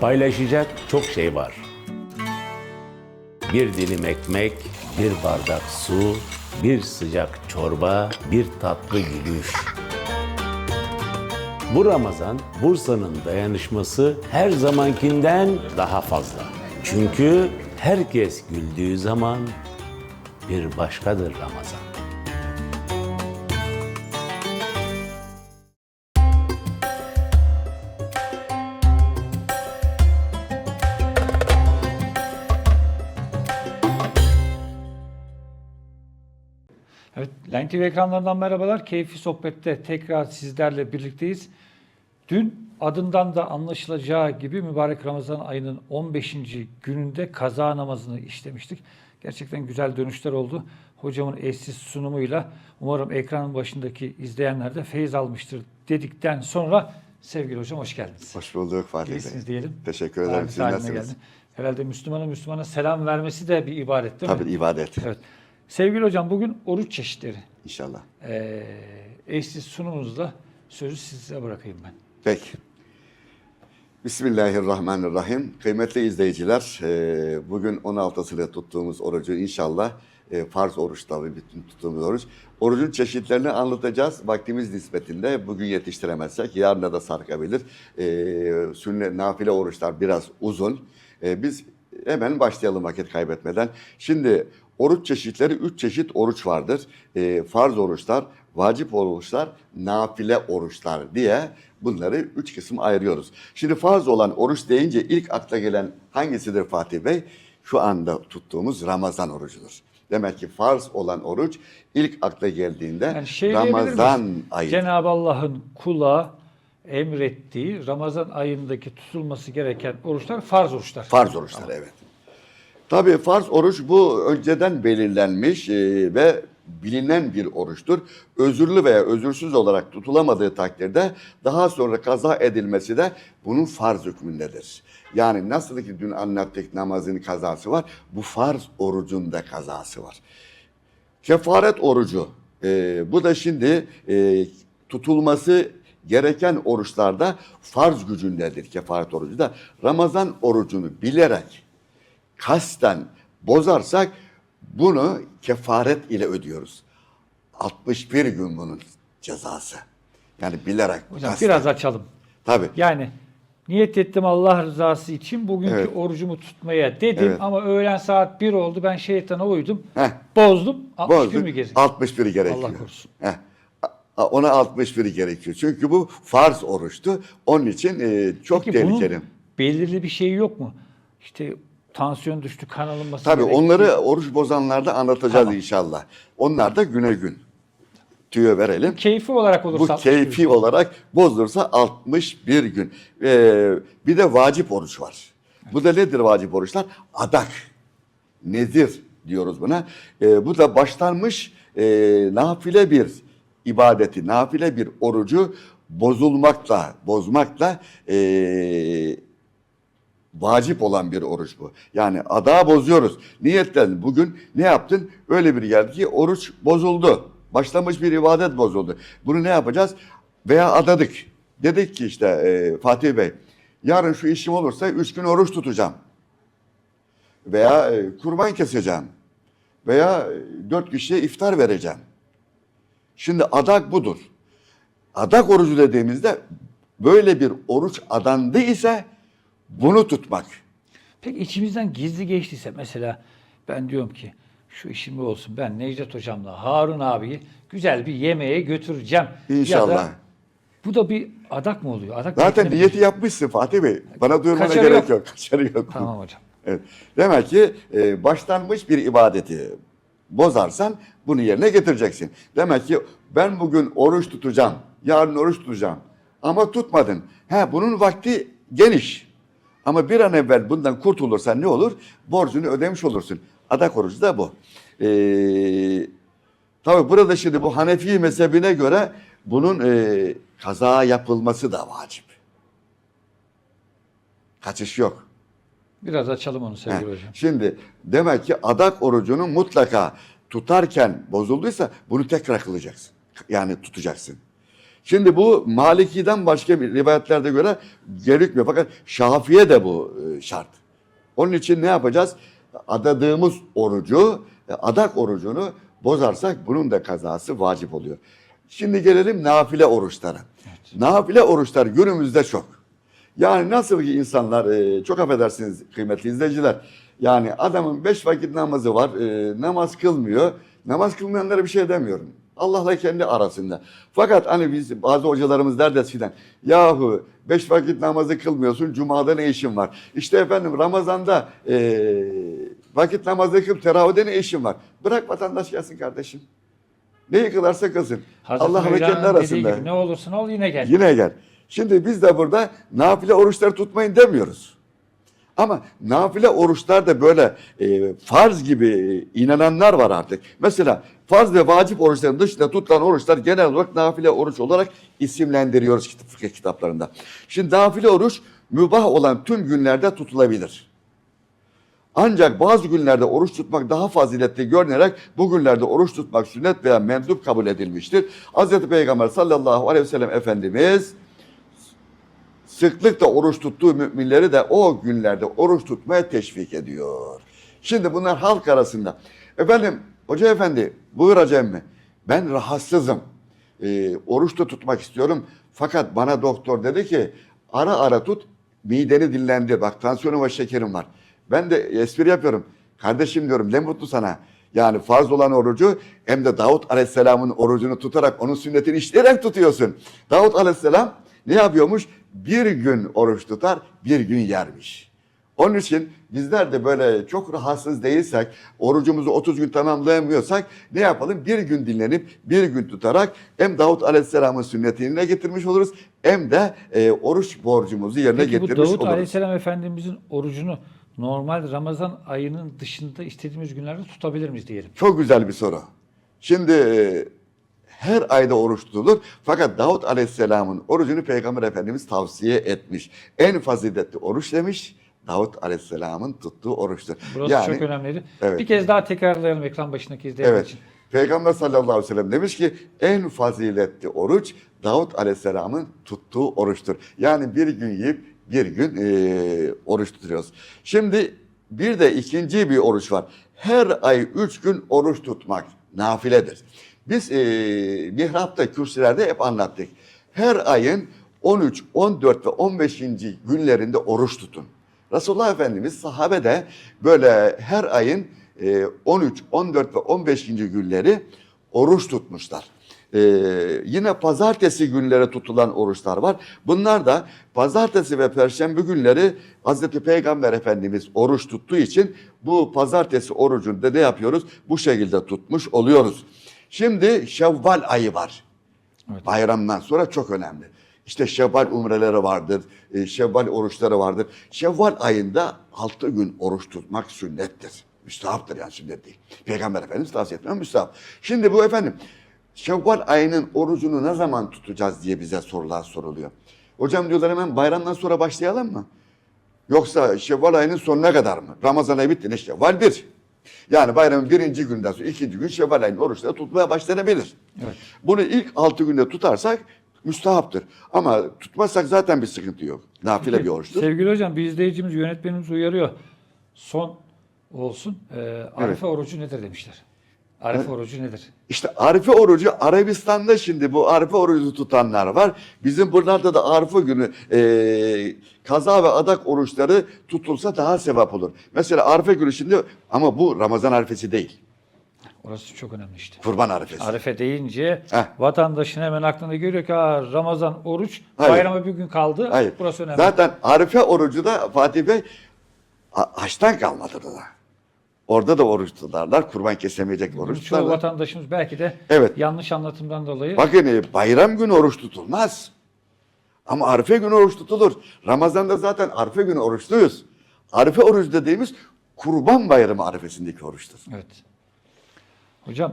Paylaşacak çok şey var. Bir dilim ekmek, bir bardak su, bir sıcak çorba, bir tatlı gülüş. Bu Ramazan Bursa'nın dayanışması her zamankinden daha fazla. Çünkü herkes güldüğü zaman bir başkadır Ramazan. Evet, Line TV ekranlarından merhabalar. Keyifli sohbette tekrar sizlerle birlikteyiz. Dün adından da anlaşılacağı gibi mübarek Ramazan ayının 15. gününde kaza namazını işlemiştik. Gerçekten güzel dönüşler oldu. Hocamın eşsiz sunumuyla umarım ekranın başındaki izleyenler de feyiz almıştır dedikten sonra sevgili hocam hoş geldiniz. Hoş bulduk Fatih Bey. Diyelim. Teşekkür ederim. Siz nasılsınız? geldin. Herhalde Müslümana Müslümana selam vermesi de bir ibadet değil mi? Tabii ibadet. Evet. Sevgili hocam bugün oruç çeşitleri. İnşallah. Ee, eşsiz sunumunuzla sözü size bırakayım ben. Peki. Bismillahirrahmanirrahim. Kıymetli izleyiciler, e, bugün 16'sıyla tuttuğumuz orucu inşallah e, farz oruç tabii bütün tuttuğumuz oruç. Orucun çeşitlerini anlatacağız. Vaktimiz nispetinde bugün yetiştiremezsek yarına da sarkabilir. E, sünnet, nafile oruçlar biraz uzun. Biz hemen başlayalım vakit kaybetmeden. Şimdi oruç çeşitleri üç çeşit oruç vardır. E, farz oruçlar, vacip oruçlar, nafile oruçlar diye bunları üç kısım ayırıyoruz. Şimdi farz olan oruç deyince ilk akla gelen hangisidir Fatih Bey? Şu anda tuttuğumuz Ramazan orucudur. Demek ki farz olan oruç ilk akla geldiğinde Yani şey Ramazan ayı. Cenab-ı Allah'ın kula emrettiği Ramazan ayındaki tutulması gereken oruçlar farz oruçlar. Farz oruçlar evet. Tabii farz oruç bu önceden belirlenmiş e, ve bilinen bir oruçtur. Özürlü veya özürsüz olarak tutulamadığı takdirde daha sonra kaza edilmesi de bunun farz hükmündedir. Yani nasıl ki dün anlattık namazın kazası var, bu farz orucun da kazası var. Kefaret orucu. e, bu da şimdi e, tutulması gereken oruçlarda farz gücündedir kefaret orucu da. Ramazan orucunu bilerek kasten bozarsak bunu kefaret ile ödüyoruz. 61 gün bunun cezası. Yani bilerek. Hocam kasten. biraz açalım. Tabii. Yani niyet ettim Allah rızası için bugünkü Evet. orucumu tutmaya dedim Evet. ama öğlen saat 1 oldu ben şeytana uydum. Heh. Bozdum. 61 Bozduk. mi gerekiyor? 61 gerekiyor. Allah korusun. Heh. Ona 61 gerekiyor. Çünkü bu farz oruçtu. Onun için e, çok Peki bunun tehlikeli. belirli bir şey yok mu? İşte tansiyon düştü, kan alınması Tabii gerekiyor. onları oruç bozanlarda anlatacağız Tamam. inşallah. Onlar da güne gün. Tüyo verelim. keyfi olarak olursa Bu 61 keyfi olarak bozulursa 61 gün. Ee, bir de vacip oruç var. Bu da nedir vacip oruçlar? Adak, nezir diyoruz buna. Ee, bu da başlanmış e, nafile bir ibadeti, nafile bir orucu bozulmakla, bozmakla e, vacip olan bir oruç bu. Yani adağı bozuyoruz. Niyetten bugün ne yaptın? Öyle bir geldi ki oruç bozuldu. Başlamış bir ibadet bozuldu. Bunu ne yapacağız? Veya adadık. Dedik ki işte e, Fatih Bey, yarın şu işim olursa üç gün oruç tutacağım. Veya e, kurban keseceğim. Veya e, dört kişiye iftar vereceğim. Şimdi adak budur. Adak orucu dediğimizde böyle bir oruç adandı ise bunu tutmak. Peki içimizden gizli geçtiyse mesela ben diyorum ki şu işim olsun ben Necdet hocamla Harun abiyi güzel bir yemeğe götüreceğim. Ya İnşallah. da bu da bir adak mı oluyor? Adak Zaten niyeti yapmışsın Fatih Bey. Bana duyurmana Kaçarı gerek yok. yok. Kaçarı yok. Tamam hocam. Evet. Demek ki e, başlanmış bir ibadeti bozarsan bunu yerine getireceksin. Demek ki ben bugün oruç tutacağım. Yarın oruç tutacağım. Ama tutmadın. He, bunun vakti geniş. Ama bir an evvel bundan kurtulursan ne olur? Borcunu ödemiş olursun. Adak orucu da bu. Ee, tabii burada şimdi bu Hanefi mezhebine göre bunun e, kaza yapılması da vacip. Kaçış yok. Biraz açalım onu sevgili Heh, hocam. Şimdi demek ki adak orucunu mutlaka tutarken bozulduysa bunu tekrar kılacaksın. Yani tutacaksın. Şimdi bu Maliki'den başka bir rivayetlerde göre gerekmiyor. Fakat Şafi'ye de bu e, şart. Onun için ne yapacağız? Adadığımız orucu, e, adak orucunu bozarsak bunun da kazası vacip oluyor. Şimdi gelelim nafile oruçlara. Nafile oruçlar günümüzde çok. Yani nasıl ki insanlar, e, çok affedersiniz kıymetli izleyiciler, yani adamın beş vakit namazı var, namaz kılmıyor. Namaz kılmayanlara bir şey demiyorum. Allah'la kendi arasında. Fakat hani biz bazı hocalarımız der de eskiden, yahu beş vakit namazı kılmıyorsun, cumada ne işin var? İşte efendim Ramazan'da e, vakit namazı kıl, teravihde ne işin var? Bırak vatandaş gelsin kardeşim. Neyi kılarsa kılsın. Hazreti Allah ve kendi arasında. gibi ne olursun ol yine gel. Yine gel. Şimdi biz de burada nafile oruçları tutmayın demiyoruz. Ama nafile oruçlar da böyle e, farz gibi e, inananlar var artık. Mesela farz ve vacip oruçların dışında tutulan oruçlar genel olarak nafile oruç olarak isimlendiriyoruz kitap, fıkıh kitaplarında. Şimdi nafile oruç mübah olan tüm günlerde tutulabilir. Ancak bazı günlerde oruç tutmak daha faziletli görünerek bu günlerde oruç tutmak sünnet veya mendup kabul edilmiştir. Hz. Peygamber sallallahu aleyhi ve sellem Efendimiz sıklıkla oruç tuttuğu müminleri de o günlerde oruç tutmaya teşvik ediyor. Şimdi bunlar halk arasında. Efendim, hoca efendi buyur hacı mi? Ben rahatsızım. Ee, oruç da tutmak istiyorum. Fakat bana doktor dedi ki ara ara tut mideni dinlendir. Bak tansiyonum ve şekerim var. Ben de espri yapıyorum. Kardeşim diyorum ne mutlu sana. Yani farz olan orucu hem de Davut Aleyhisselam'ın orucunu tutarak onun sünnetini işleyerek tutuyorsun. Davut Aleyhisselam ne yapıyormuş? Bir gün oruç tutar, bir gün yermiş. Onun için bizler de böyle çok rahatsız değilsek, orucumuzu 30 gün tamamlayamıyorsak ne yapalım? Bir gün dinlenip bir gün tutarak hem Davut Aleyhisselam'ın sünnetini getirmiş oluruz hem de e, oruç borcumuzu yerine Peki bu getirmiş Davut oluruz. Aleyhisselam Efendimizin orucunu normal Ramazan ayının dışında istediğimiz günlerde tutabilir miyiz diyelim. Çok güzel bir soru. Şimdi e, her ayda oruç tutulur. Fakat Davut Aleyhisselam'ın orucunu Peygamber Efendimiz tavsiye etmiş. En faziletli oruç demiş. Davut Aleyhisselam'ın tuttuğu oruçtur. Burası çok önemliydi. Evet. Bir kez daha tekrarlayalım ekran başındaki izleyenler Evet. için. Peygamber sallallahu aleyhi ve sellem demiş ki en faziletli oruç Davut aleyhisselamın tuttuğu oruçtur. Yani bir gün yiyip bir gün eee, oruç tutuyoruz. Şimdi bir de ikinci bir oruç var. Her ay üç gün oruç tutmak nafiledir. Biz eee mihrapta, kürsülerde hep anlattık. Her ayın 13, 14 ve 15. günlerinde oruç tutun. Resulullah Efendimiz sahabe de böyle her ayın e, 13, 14 ve 15. günleri oruç tutmuşlar. E, yine pazartesi günleri tutulan oruçlar var. Bunlar da pazartesi ve perşembe günleri Hazreti Peygamber Efendimiz oruç tuttuğu için bu pazartesi orucunda ne yapıyoruz? Bu şekilde tutmuş oluyoruz. Şimdi Şevval ayı var. Evet. Bayramdan sonra çok önemli. İşte Şevval umreleri vardır, e, Şevval oruçları vardır. Şevval ayında altı gün oruç tutmak sünnettir. Müstahaptır yani sünnet değil. Peygamber Efendimiz tavsiye etmiyor müstahap. Şimdi bu efendim Şevval ayının orucunu ne zaman tutacağız diye bize sorular soruluyor. Hocam diyorlar hemen bayramdan sonra başlayalım mı? Yoksa Şevval ayının sonuna kadar mı? Ramazan ayı bitti ne Şevval bir. Yani bayramın birinci günden sonra ikinci gün Şevval ayının oruçları tutmaya başlanabilir. Evet. Bunu ilk altı günde tutarsak müstahaptır. Ama tutmazsak zaten bir sıkıntı yok. Nafile bir oruçtur. Sevgili hocam bir izleyicimiz yönetmenimiz uyarıyor. Son olsun. E, Arife Evet. orucu nedir demişler. Arife orucu nedir? İşte Arife orucu Arabistan'da şimdi bu Arife orucu tutanlar var. Bizim buralarda da Arife günü eee, kaza ve adak oruçları tutulsa daha sevap olur. Mesela Arife günü şimdi ama bu Ramazan arifesi değil. Orası çok önemli işte. Kurban arifesi. Arife deyince Heh. vatandaşın hemen aklına geliyor ki "Aa, Ramazan oruç Hayır. bayrama bir gün kaldı. Hayır. Burası önemli. Zaten Arife orucu da Fatih Bey ha- haçtan kalmadı da. Orada da oruç tutarlar. Kurban kesemeyecek oruç çoğu tutarlar. vatandaşımız belki de Evet. yanlış anlatımdan dolayı Bakın e, bayram günü oruç tutulmaz. Ama Arife günü oruç tutulur. Ramazan'da zaten Arife günü oruçluyuz. Arife oruç dediğimiz kurban bayramı arifesindeki oruçtur. Evet. Hocam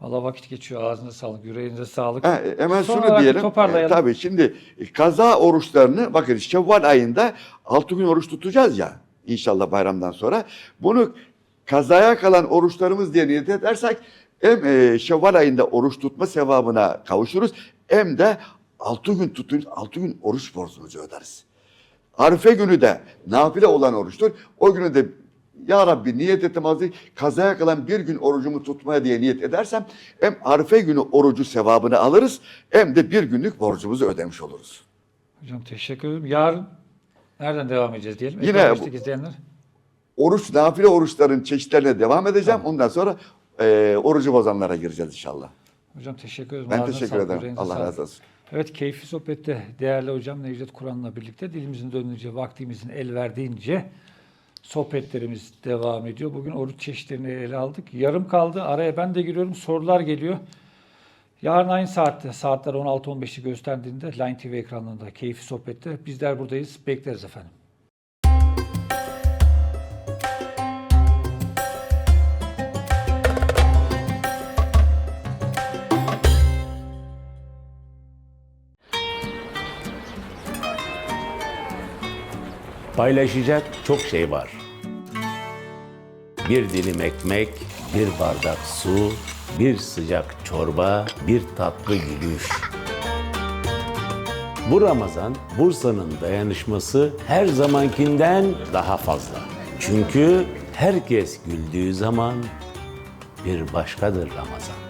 Allah vakit geçiyor. Ağzınıza sağlık, yüreğinize sağlık. Ha, e, hemen Son şunu olarak bir diyelim. toparlayalım. E, tabii şimdi e, kaza oruçlarını bakın Şevval ayında 6 gün oruç tutacağız ya inşallah bayramdan sonra. Bunu kazaya kalan oruçlarımız diye niyet edersek hem e, Şevval ayında oruç tutma sevabına kavuşuruz hem de 6 gün tutun 6 gün oruç borcumuzu öderiz. Arife günü de nafile olan oruçtur. O günü de ya Rabbi niyet ettim azı kazaya kalan bir gün orucumu tutmaya diye niyet edersem hem Arife günü orucu sevabını alırız hem de bir günlük borcumuzu ödemiş oluruz. Hocam teşekkür ederim. Yarın nereden devam edeceğiz diyelim. Yine bu- izleyenler. Oruç, nafile oruçların çeşitlerine devam edeceğim. Ondan sonra e, orucu bozanlara gireceğiz inşallah. Hocam teşekkür ederim. Ben Ağzına teşekkür sağlık, ederim. Allah sağlık. razı olsun. Evet keyfi sohbette değerli hocam Necdet Kur'an'la birlikte dilimizin dönünce vaktimizin el verdiğince sohbetlerimiz devam ediyor. Bugün oruç çeşitlerini ele aldık. Yarım kaldı. Araya ben de giriyorum. Sorular geliyor. Yarın aynı saatte saatler 16-15'i gösterdiğinde Line TV ekranlarında keyfi sohbette bizler buradayız. Bekleriz efendim. Paylaşacak çok şey var. Bir dilim ekmek, bir bardak su, bir sıcak çorba, bir tatlı gülüş. Bu Ramazan Bursa'nın dayanışması her zamankinden daha fazla. Çünkü herkes güldüğü zaman bir başkadır Ramazan.